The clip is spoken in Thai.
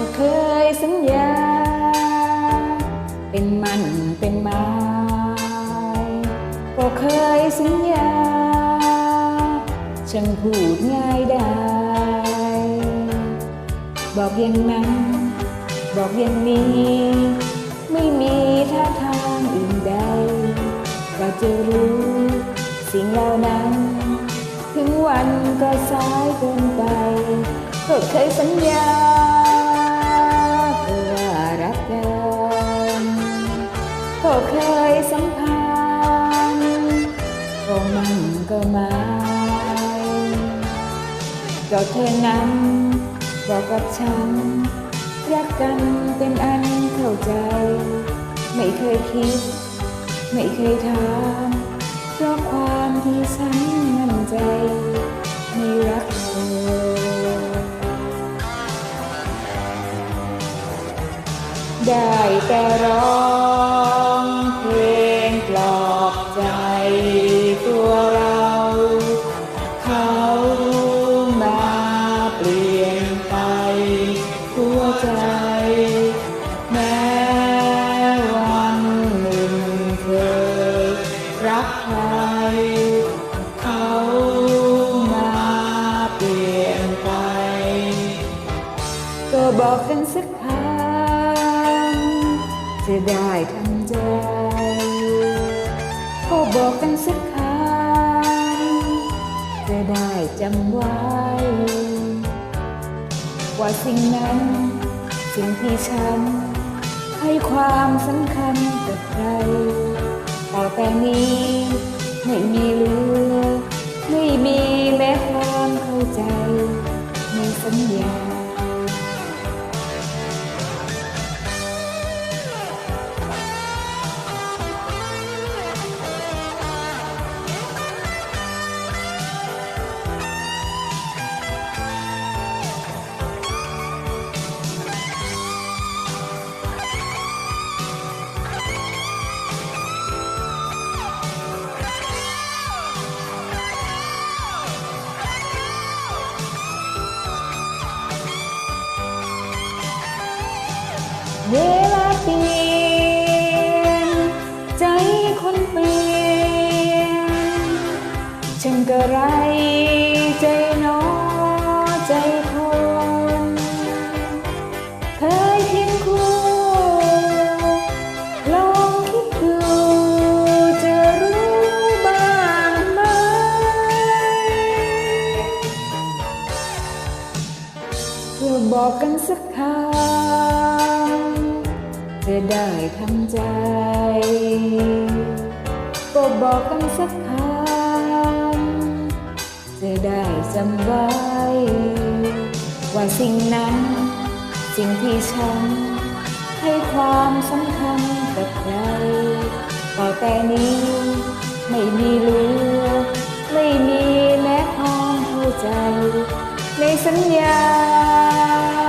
ก็เคยสัญญา เป็นมันเป็นไม้ก็เคยสัญญา ฉันพูดง่ายได้ บอกอย่างนั้น บอกอย่างนี้ ไม่มีท่าทางอื่นใดก็จะรู้สิ่งเหล่านั้น ถึงวันก็สายเกินไป ก็เคยสัญญา เคยสัมพันธ์ก็มันก็มาก็เธอนั้นบอกกับฉัน รักกันเป็นอันเข้าใจ ไม่เคยคิด ไม่เคยถามเพราะความที่ฉันมั่นใจในรักเธอได้แต่รอ ใจตัวเรา เขามาเปลี่ยนไป หัวใจ แม้วันหนึ่งเคยรักใครเขามาเปลี่ยนไป ก็บอกกันสักคำจะได้ทำใจ ก็บอกกันสักคำจะได้จำไว้ ว่าสิ่งนั้น สิ่งที่ฉัน ให้ความสำคัญกับใคร ต่อแต่นี้ไม่มีเหลือ ไม่มีแม้ความเข้าใจ ในสัญญา เวลาเปลี่ยน ใจคนเปลี่ยนฉันก็ไรใจหนอใจคน เคยเพียงคู่ลองคิดดูจะรู้บ้างไหม เพื่อบอกกันสักคำ จะได้ทำใจ ก็บอกกันสักคำจะได้จำไว้ ว่าสิ่งนั้น สิ่งที่ฉัน ให้ความสำคัญกับใครต่อแต่นี้ ไม่มีเหลือ ไม่มีแม้ความเข้าใจ ในสัญญา